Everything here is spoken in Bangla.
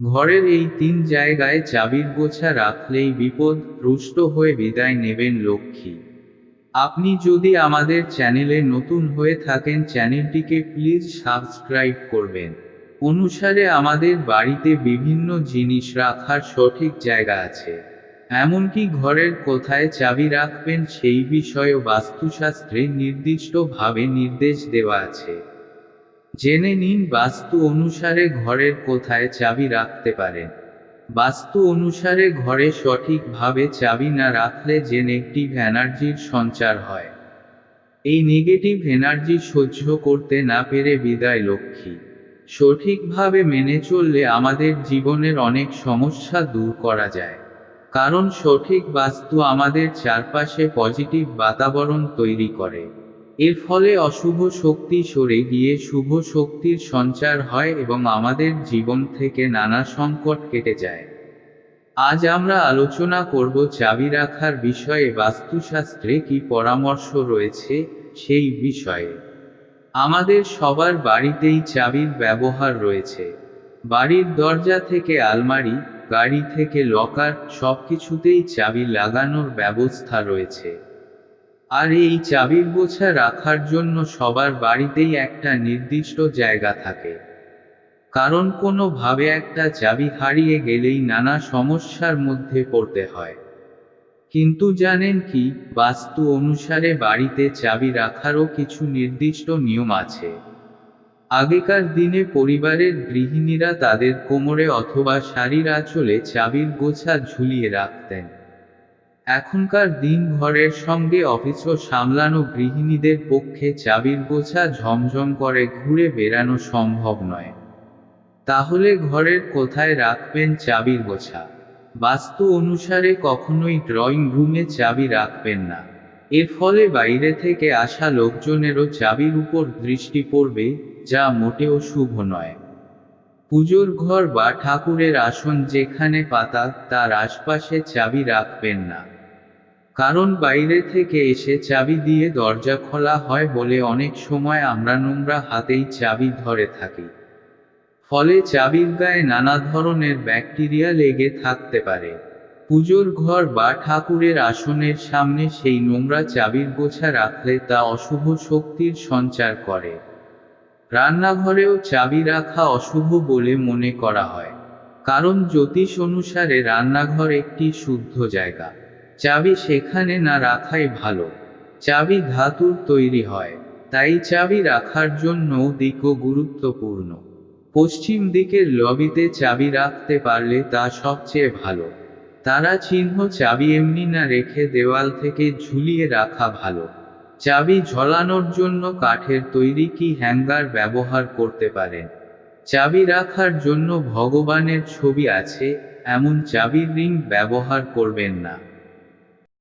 ঘরের এই তিন জায়গায় চাবির গোছা রাখলেই বিপদ রুষ্ট হয়ে বিদায় নেবেন লক্ষ্মী। আপনি যদি আমাদের চ্যানেলে নতুন হয়ে থাকেন চ্যানেলটিকে প্লিজ সাবস্ক্রাইব করবেন। অনুসারে আমাদের বাড়িতে বিভিন্ন জিনিস রাখার সঠিক জায়গা আছে। এমনকি ঘরের কোথায় চাবি রাখবেন সেই বিষয়েও বাস্তুশাস্ত্রে নির্দিষ্টভাবে নির্দেশ দেওয়া আছে। জেনে নিন বাস্তু অনুসারে ঘরের কোথায় চাবি রাখতে পারেন বাস্তু অনুসারে ঘরে সঠিকভাবে চাবি না রাখলে যে নেগেটিভ এনার্জির সঞ্চার হয়। এই নেগেটিভ এনার্জি সহ্য করতে না পেরে বিদায় লক্ষ্মী। সঠিকভাবে মেনে চললে আমাদের জীবনের অনেক সমস্যা দূর করা যায়। কারণ সঠিক বাস্তু আমাদের চারপাশে পজিটিভ বাতাবরণ তৈরি করে। এর ফলে অশুভ শক্তি সরে গিয়ে শুভ শক্তির সঞ্চার হয় এবং আমাদের জীবন থেকে নানা সংকট কেটে যায়। আজ আমরা আলোচনা করব চাবি রাখার বিষয়ে বাস্তুশাস্ত্রে কি পরামর্শ রয়েছে সেই বিষয়ে। আমাদের সবার বাড়িতেই চাবির ব্যবহার রয়েছে। বাড়ির দরজা থেকে আলমারি, গাড়ি থেকে লকার সবকিছুতেই চাবি লাগানোর ব্যবস্থা রয়েছে। আর এই চাবির গোছা রাখার জন্য সবার বাড়িতেই একটা নির্দিষ্ট জায়গা থাকে। কারণ কোনোভাবে একটা চাবি হারিয়ে গেলেই নানা সমস্যার মধ্যে পড়তে হয়। কিন্তু জানেন কি, বাস্তু অনুসারে বাড়িতে চাবি রাখারও কিছু নির্দিষ্ট নিয়ম আছে। আগেকার দিনে পরিবারের গৃহিণীরা তাদের কোমরে অথবা শাড়ির আঁচলে চাবির গোছা ঝুলিয়ে রাখতেন। এখনকার দিন ঘরের সঙ্গে অফিসও সামলানো গৃহিণীদের পক্ষে চাবির গোছা ঝমঝম করে ঘুরে বেড়ানো সম্ভব নয়। তাহলে ঘরের কোথায় রাখবেন চাবির গোছা বাস্তু অনুসারে কখনোই ড্রয়িং রুমে চাবি রাখবেন না। এর ফলে বাইরে থেকে আসা লোকজনেরও চাবির উপর দৃষ্টি পড়বে, যা মোটেও শুভ নয়। পুজোর ঘর বা ঠাকুরের আসন যেখানে পাতা, তার আশপাশে চাবি রাখবেন না। কারণ বাইরে থেকে এসে চাবি দিয়ে দরজা খোলা হয় বলে অনেক সময় আমরা নোংরা হাতেই চাবি ধরে থাকি। ফলে চাবির গায়ে নানা ধরনের ব্যাকটেরিয়া লেগে থাকতে পারে। পুজোর ঘর বা ঠাকুরের আসনের সামনে সেই নোংরা চাবির গোছা রাখলে তা অশুভ শক্তির সঞ্চার করে। রান্নাঘরেও চাবি রাখা অশুভ বলে মনে করা হয়। কারণ জ্যোতিষ অনুসারে রান্নাঘর একটি শুদ্ধ জায়গা। চাবি সেখানে না রাখাই ভালো। চাবি ধাতুর তৈরি হয়, তাই চাবি রাখার জন্য দিকও গুরুত্বপূর্ণ। পশ্চিম দিকের লবিতে চাবি রাখতে পারলে তা সবচেয়ে ভালো। তারা চিহ্ন চাবি এমনি না রেখে দেওয়াল থেকে ঝুলিয়ে রাখা ভালো। চাবি ঝলানোর জন্য কাঠের তৈরি কি হ্যাঙ্গার ব্যবহার করতে পারেন? চাবি রাখার জন্য ভগবানের ছবি আছে, এমন চাবির রিং ব্যবহার করবেন না।